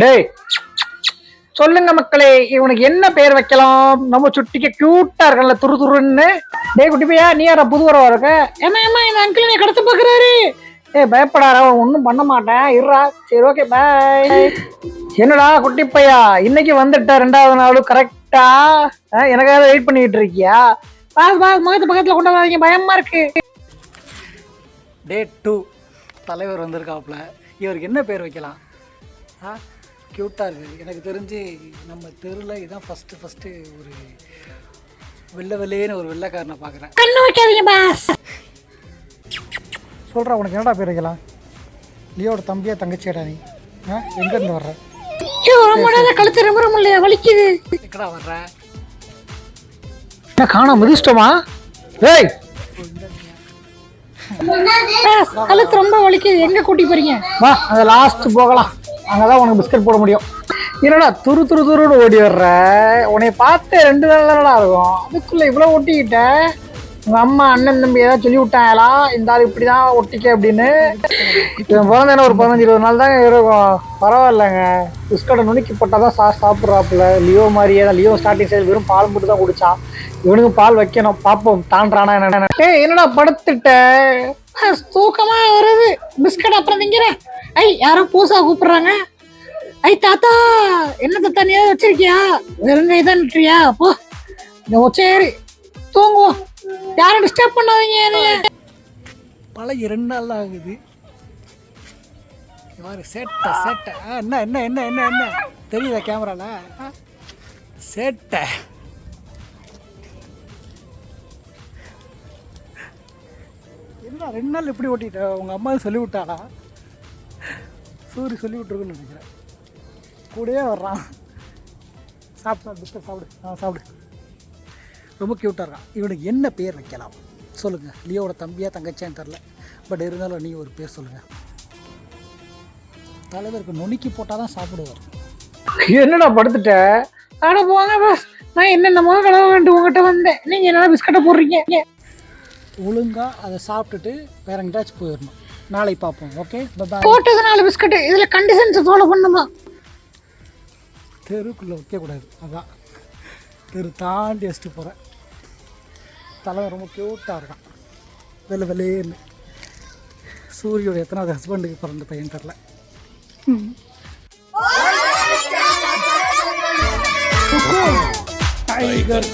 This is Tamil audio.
டேய் சொல்லுங்க மக்களே இவனுக்கு என்ன பேர் வைக்கலாம்? நம்ம சுட்டிக்கு கியூட்டா இருக்கல துரு துருன்னு. டேய் குட்டி பையா நீ யாரா புது வரவா இருக்க? ஏமா ஏமா என் அங்கிள் நீ கடத்த பாக்குறாரு ஏய் பயப்படாத அவன் ஒன்றும் பண்ண மாட்டேன். இருறா சரி ஓகே பாய் என்னடா குட்டி பையா இன்னைக்கு வந்துட்ட ரெண்டாவது நாள் கரெக்டா எனக்காக வெயிட் பண்ணிட்டு இருக்கியா? பாஸ் பாஸ் முகத்து பக்கத்தில் கொண்டு வராதீங்க பயமா இருக்கு. டே டூ தலைவர் வந்திருக்காப்புல. இவருக்கு என்ன பேர் வைக்கலாம்? ஆ? க்யூட்டாக இருக்குது எனக்கு தெரிஞ்சு நம்ம தெருவில் இதான் ஃபஸ்ட்டு ஃபஸ்ட்டு ஒரு வெள்ளை வெள்ளையேன்னு ஒரு வெள்ளைக்காரனை பார்க்குறேன் கண்ணு வைக்காதீங்க பாஸ் சொல்கிறா உனக்கு என்னடா பேர் வைக்கலாம்? லியோட தம்பியா தங்கச்சியாடா நீ? ஆ? எங்கேருந்து வர்ற? ரொம்ப கழுத்து ரொம்ப முடியல வலிக்குது. எக்கடா வர்ற? என்ன காணா மிதிச்சிட்டோமா? ஏய்! பாஸ் கழுத்து ரொம்ப வலிக்குது. எங்க கூட்டி போறீங்க? வா அந்த லாஸ்ட் போகலாம். அங்கே தான் உனக்கு பிஸ்கட் போட முடியும். என்னடா துரு துரு துருன்னு ஓடி வர்ற? உன்னை பார்த்து ரெண்டு நாள் தானடா இருக்கும். அதுக்குள்ளே இவ்வளோ ஒட்டிக்கிட்ட? உங்கள் அம்மா அண்ணன் தம்பி ஏதாவது சொல்லி விட்டாங்களா? இந்த ஆள் இப்படி தான் ஒட்டிக்க அப்படின்னு. இவன் என்ன ஒரு பதினஞ்சு இருபது நாள் தாங்க இருக்கும் பரவாயில்லைங்க. பிஸ்கட்டை நுணுக்கி போட்டால் தான் சா சாப்பிட்றாப்புல. லியோ மாதிரியே தான். லியோ ஸ்டார்டிங் சைடு வெறும் பால் மட்டும் தான் குடிச்சான். இவனுக்கு பால் வைக்கணும். பார்ப்போம் தாண்டானா என்ன ஏய் என்னடா படுத்துட்ட? பாஸ் தூக்கமா வருது. பிஸ்கட் அப்புறம் திங்கிறேன். ஐ யாரோ பூசா கூப்பிடுறாங்க. ஐ தாத்தா என்ன தாத்தா நீ ஏதாவது வச்சிருக்கியா? வெறுங்கை தான் நிட்டுறியா அப்போ இந்த சரி தூங்குவோம் யாரும் டிஸ்டர்ப் பண்ணாதீங்க என்னைய. பழகி ரெண்டு நாள் ஆகுது. மாதிரி சேட்டை சேட்டை. ஆ, என்ன என்ன என்ன என்ன என்ன? தெரியுதா கேமரால? ஆ? சேட்டை. என்ன ரெண்டு நாள் எப்படி ஓட்டிட்ட உங்கள் அம்மா சொல்லி விட்டாளா சூரி சொல்லி விட்டுருக்குன்னு நினைக்கிறேன். கூடயே வர்றான். சாப்பிடு சாப்பிடு பிஸ்கட் சாப்பிடு. ஆ சாப்பிடு. ரொம்ப க்யூட்டாக இருக்கான். இவனுக்கு என்ன பேர் வைக்கலாம்? சொல்லுங்கள் லியோட தம்பியா தங்கச்சியான்னு தெரில பட் இருந்தாலும் நீ ஒரு பேர் சொல்லுங்கள் தலைவருக்கு நுணுக்கி போட்டால் தான் சாப்பிடுவார். என்னடா படுத்துட்ட? அட போங்க பாஸ் நான் என்னென்னமோ கலவை வேண்டு உங்ககிட்ட வந்தேன். நீங்க என்ன பிஸ்கட்டை போடுறீங்க? ஒழுங்காக அதை சாப்பிட்டுட்டு வேற எங்கேயாச்சும் போயிடணும். நாளை பார்ப்போம் ஓகே போட்டது நாலு பிஸ்கட் இதுல கண்டிஷன்ஸ் ஃபாலோ பண்ணுமா? தெருக்குள்ளே வைக்கக்கூடாது. அதான். தெரு தாண்டி வச்சுட்டு போகிறேன் தலைவன் ரொம்ப க்யூட்டாக இருக்கான். வெள்ளை வெள்ளையேன்னு சூரியோட எத்தனாவது ஹஸ்பண்டுக்கு பிறந்த பையன் தெரில டைகர்